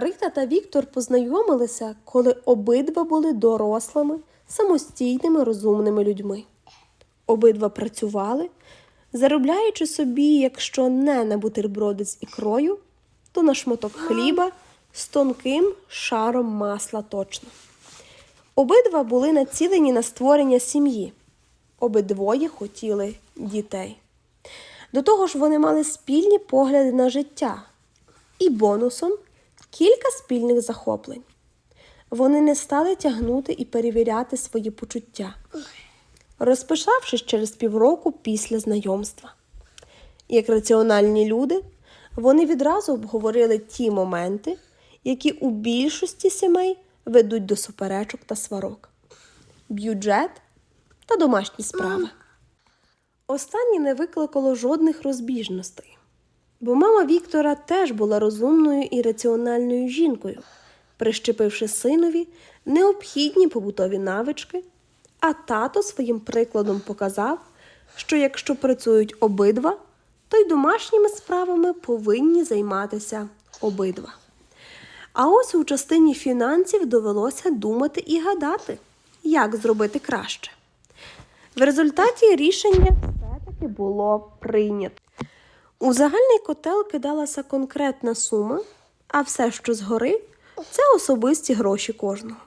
Рита та Віктор познайомилися, коли обидва були дорослими, самостійними, розумними людьми. Обидва працювали, заробляючи собі, якщо не на бутерброди з ікрою, то на шматок хліба з тонким шаром масла точно. Обидва були націлені на створення сім'ї. Обидвоє хотіли дітей. До того ж, вони мали спільні погляди на життя і бонусом кілька спільних захоплень. Вони не стали тягнути і перевіряти свої почуття, розпишавшись через півроку після знайомства. Як раціональні люди, вони відразу обговорили ті моменти, які у більшості сімей ведуть до суперечок та сварок: бюджет та домашні справи. Останнє не викликало жодних розбіжностей, бо мама Віктора теж була розумною і раціональною жінкою, прищепивши синові необхідні побутові навички, а тато своїм прикладом показав, що якщо працюють обидва, то й домашніми справами повинні займатися обидва. А ось у частині фінансів довелося думати і гадати, як зробити краще. В результаті рішення все-таки було прийнято. У загальний котел кидалася конкретна сума, а все, що згори, це особисті гроші кожного.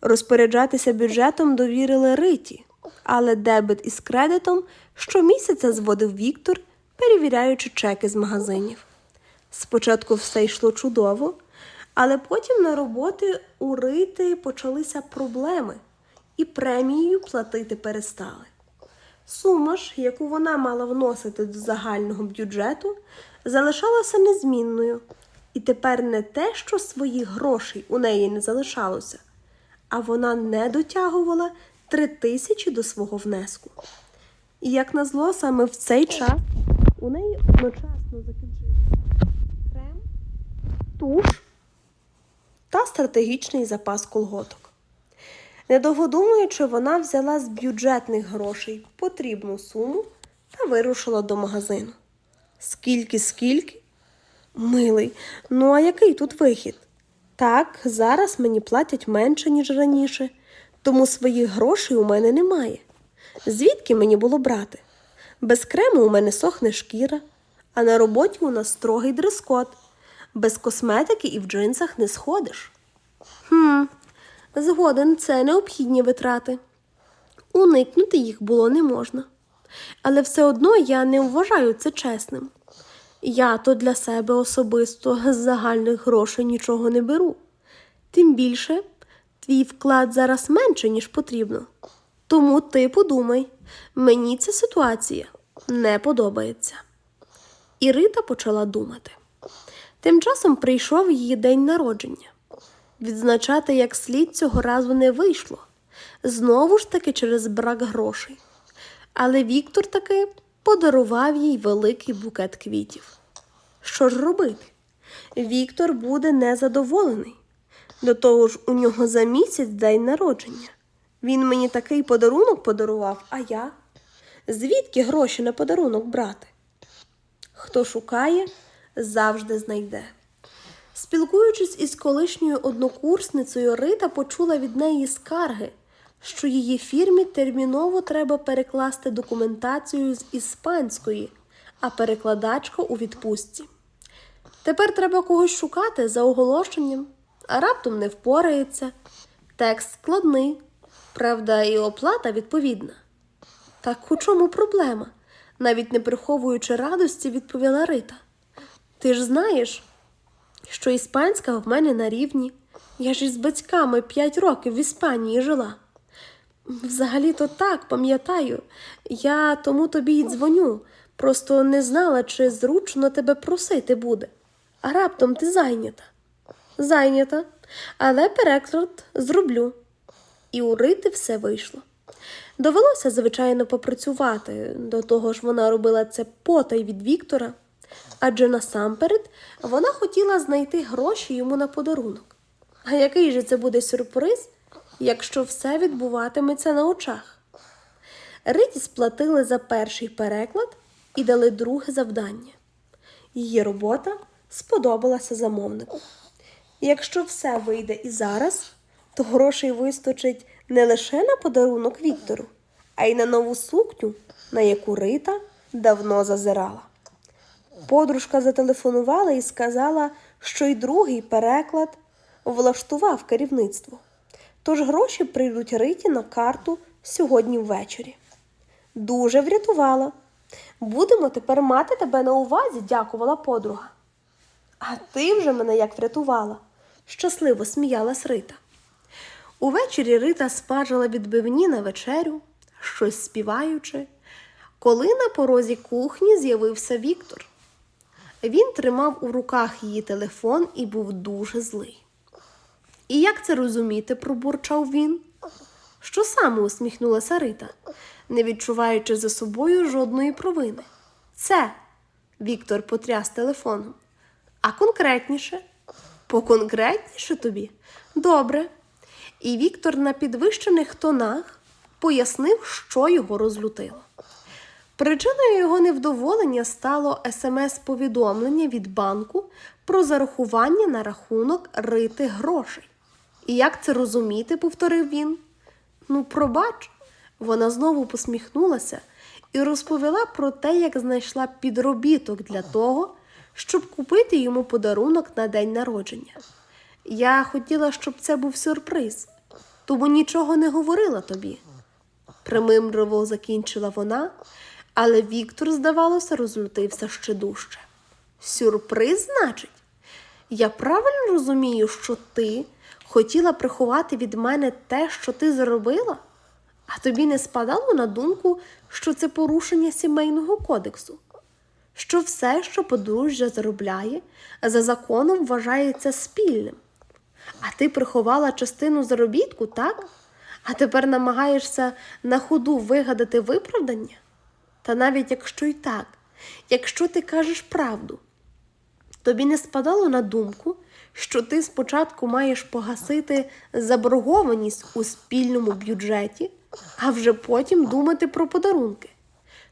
Розпоряджатися бюджетом довірили Риті, але дебет із кредитом щомісяця зводив Віктор, перевіряючи чеки з магазинів. Спочатку все йшло чудово, але потім на роботи у Рити почалися проблеми і премією платити перестали. Сума ж, яку вона мала вносити до загального бюджету, залишалася незмінною, і тепер не те, що своїх грошей у неї не залишалося, а вона не дотягувала три тисячі до свого внеску. І як назло, саме в цей час у неї одночасно закінчився крем, туш та стратегічний запас колготок. Недовго думаючи, вона взяла з бюджетних грошей потрібну суму та вирушила до магазину. Скільки, скільки? Милий, ну а який тут вихід? Так, зараз мені платять менше, ніж раніше, тому своїх грошей у мене немає. Звідки мені було брати? Без крему у мене сохне шкіра, а на роботі у нас строгий дрес-код. Без косметики і в джинсах не сходиш. Хм, згоден, це необхідні витрати. Уникнути їх було не можна. Але все одно я не вважаю це чесним. Я то для себе особисто з загальних грошей нічого не беру. Тим більше, твій вклад зараз менше, ніж потрібно. Тому ти подумай, мені ця ситуація не подобається. І Рита почала думати. Тим часом прийшов її день народження. Відзначати як слід цього разу не вийшло. Знову ж таки через брак грошей. Але Віктор таки подарував їй великий букет квітів. Що ж робити? Віктор буде незадоволений. До того ж, у нього за місяць день народження. Він мені такий подарунок подарував, а я? Звідки гроші на подарунок брати? Хто шукає, завжди знайде. Спілкуючись із колишньою однокурсницею, Рита почула від неї скарги, що її фірмі терміново треба перекласти документацію з іспанської, а перекладачка у відпустці. Тепер треба когось шукати за оголошенням, а раптом не впорається. Текст складний, правда, і оплата відповідна. Так у чому проблема? навіть не приховуючи радості, відповіла Рита. Ти ж знаєш, що іспанська в мене на рівні. Я ж із батьками п'ять років в Іспанії жила. Взагалі-то так, пам'ятаю, я тому тобі й дзвоню, просто не знала, чи зручно тебе просити буде. А раптом ти зайнята. Зайнята, але переклад зроблю. І у Рити все вийшло. Довелося, звичайно, попрацювати, до того ж вона робила це потай від Віктора, адже насамперед вона хотіла знайти гроші йому на подарунок. А який же це буде сюрприз, якщо все відбуватиметься на очах? Риті сплатили за перший переклад і дали друге завдання. Її робота сподобалася замовнику. Якщо все вийде і зараз, то грошей вистачить не лише на подарунок Віктору, а й на нову сукню, на яку Рита давно зазирала. Подружка зателефонувала і сказала, що й другий переклад влаштував керівництво. Тож гроші прийдуть Риті на карту сьогодні ввечері. Дуже врятувала. Будемо тепер мати тебе на увазі, дякувала подруга. А ти вже мене як врятувала, щасливо сміялась Рита. Увечері Рита смажила відбивні на вечерю, щось співаючи, коли на порозі кухні з'явився Віктор. Він тримав у руках її телефон і був дуже злий. І як це розуміти, пробурчав він. Що саме усміхнулася Рита, не відчуваючи за собою жодної провини. Це Віктор потряс телефоном. А конкретніше? Поконкретніше тобі? Добре. І Віктор на підвищених тонах пояснив, що його розлютило. Причиною його невдоволення стало смс-повідомлення від банку про зарахування на рахунок рити грошей. І як це розуміти, повторив він. Ну, пробач, вона знову посміхнулася і розповіла про те, як знайшла підробіток для того, щоб купити йому подарунок на день народження. Я хотіла, щоб це був сюрприз, тому нічого не говорила тобі. Примимриво закінчила вона, але Віктор, здавалося, розлютився ще дужче. Сюрприз, значить? Я правильно розумію, що ти хотіла приховати від мене те, що ти зробила? А тобі не спадало на думку, що це порушення сімейного кодексу? Що все, що подружжя заробляє, за законом вважається спільним. А ти приховала частину заробітку, так? А тепер намагаєшся на ходу вигадати виправдання? Та навіть якщо й так, якщо ти кажеш правду, тобі не спадало на думку, що ти спочатку маєш погасити заборгованість у спільному бюджеті, а вже потім думати про подарунки.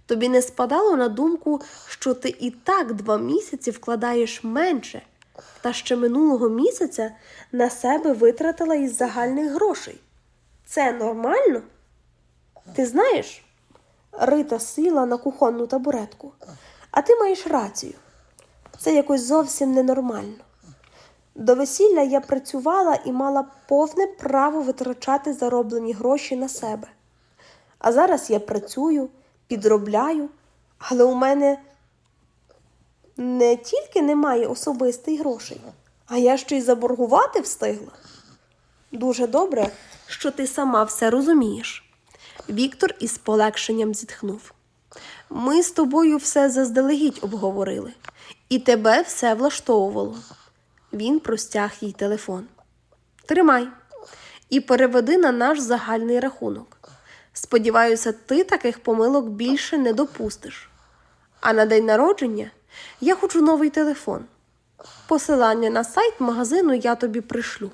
Тобі не спадало на думку, що ти і так два місяці вкладаєш менше, та ще минулого місяця на себе витратила із загальних грошей. Це нормально? Ти знаєш, Рита сіла на кухонну табуретку, а ти маєш рацію. Це якось зовсім ненормально. До весілля я працювала і мала повне право витрачати зароблені гроші на себе. А зараз я працюю, підробляю, але у мене не тільки немає особистих грошей, а я ще й заборгувати встигла. Дуже добре, що ти сама все розумієш. Віктор із полегшенням зітхнув. Ми з тобою все заздалегідь обговорили, і тебе все влаштовувало. Він простяг їй телефон. Тримай і переведи на наш загальний рахунок. Сподіваюся, ти таких помилок більше не допустиш. А на день народження я хочу новий телефон. Посилання на сайт магазину я тобі пришлю.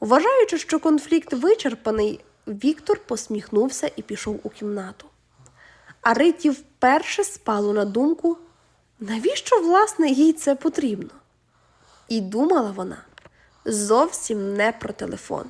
Вважаючи, що конфлікт вичерпаний, Віктор посміхнувся і пішов у кімнату. А Риті вперше спало на думку, навіщо, власне, їй це потрібно. І думала вона зовсім не про телефон.